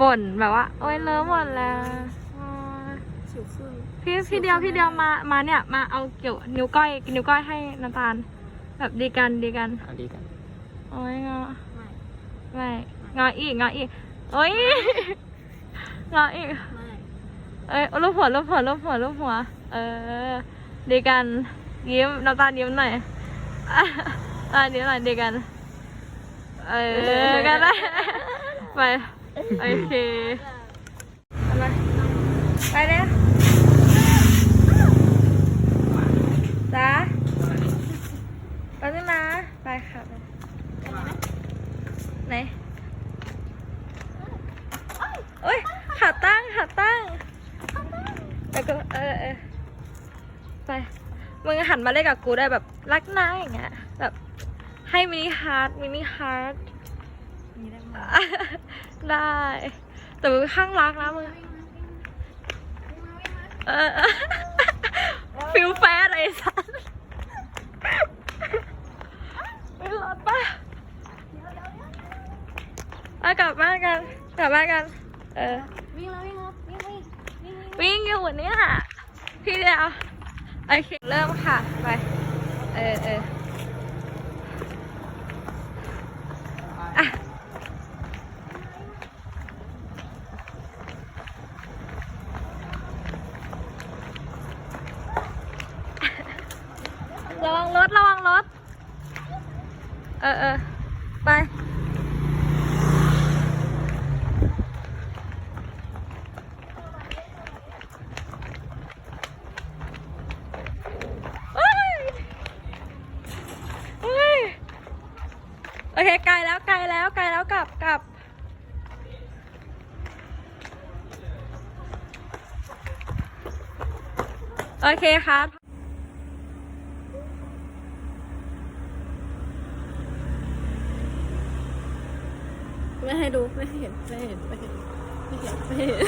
บ่นแบบว่า โอ๊ยเลอะหมดแล้วอ๋อสิวขึ้น พี่พี่เดียวพี่เดียวมามาเนี่ยมาเอาเกี่ยวนิ้วก้อยนิ้วก้อยให้น้ำตาล แบบดีกันดีกันอันดีกัน โอ้ยงอไม่ ไม่งออีกงออีกโอ้ยงออีก ไม่ เอ้ยรูปหัวรูปหัวรูปหัวรูปหัว เออดีกันยิ้มน้ำตาลยิ้มหน่อยอะอะยิ้มหน่อยดีกัน เออกันได้ ไป โอเคไปไปเลยจ้าไปด้วยนะไปค่ะไปไหนโอ้ยขาตั้งขาตั้ง แล้วก็เออเออไป มึงหันมาเล่นกับกูได้แบบรักนะอย่างเงี้ย แบบให้มินิฮาร์ดมินิฮาร์ด นี่ได้ไหมได้ แต่มึงข้างรักนะมึงเออเออฟิลแฟสไอ้สัสไม่รอดปะเอากลับบ้านกัน กลับบ้านกัน เออ วิ่งแล้ววิ่งครับวิ่งวิ่งวิ่งวิ่งวิ่งอยู่เนี่ยค่ะพี่เดียวโอเคเริ่มค่ะ ไป เออเออ ระวังรถ ระวังรถ เออเออไปเฮ้ยเฮ้ยโอเค ไกลแล้ว ไกลแล้ว ไกลแล้วกลับกลับโอเคครับ ไม่ให้ดูไม่ให้เห็นไม่ให้เห็นไม่ให้เห็นไม่เห็นไม่ให้เห็น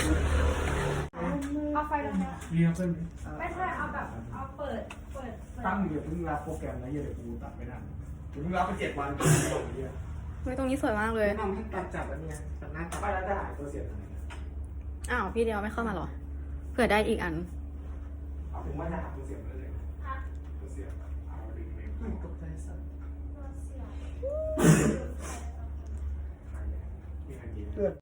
เอาไฟลงมาเรียกเพื่อนไม่ใช่เอาแบบเอาเปิดเปิดตั้งเดี๋ยวเพิ่งรับโปรแกรมนะเหี้ยเดี๋ยวกูตัดไม่ทันเดี๋ยวเพิ่งรับไปเจ็ดวันกูส่งเหี้ยไม่ตรงนี้สวยมากเลยแนะนำให้ตัดจับอันเนี้ยตัดหน้าตัดไปแล้วจะหายตัวเสียทำไมอ้าวพี่เดียวไม่เข้ามาเหรอ เผื่อได้อีกอันเอาถึงว่าจะหาตัวเสียไปเลยตัวเสียเอาดึงเองตกใจสัตว์